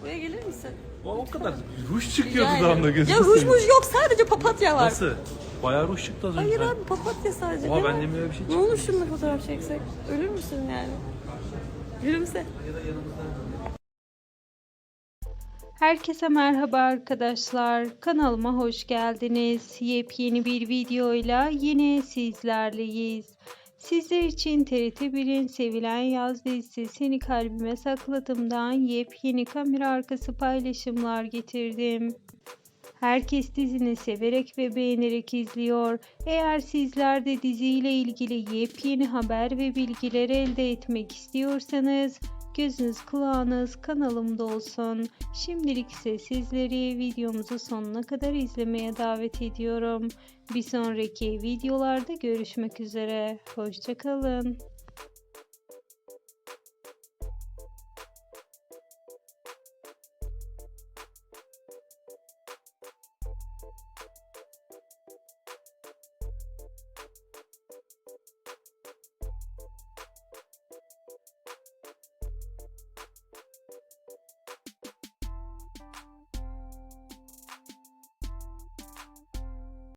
Buraya gelir misin? O, o kadar ruj çıkıyordu Yani- dudağımda gözüm. Ya ruj muj yok sadece papatya var. Nasıl? Bayağı ruj çıktı az önce. Hayır abi papatya sadece. Oha, değil ben mi? de böyle bir şey Ne olur şununla fotoğraf çeksek. Ölür müsün yani? Gülümse. Herkese merhaba arkadaşlar. Kanalıma hoş geldiniz. Yepyeni bir videoyla yine sizlerleyiz. Sizler için TRT1'in sevilen yaz dizisi Seni Kalbime Sakladım'dan yepyeni kamera arkası paylaşımlar getirdim. Herkes dizini severek ve beğenerek izliyor. Eğer sizler de diziyle ilgili yepyeni haber ve bilgiler elde etmek istiyorsanız gözünüz kulağınız kanalımda olsun. Şimdilik ise sizleri videomuzu sonuna kadar izlemeye davet ediyorum. Bir sonraki videolarda görüşmek üzere. Hoşçakalın.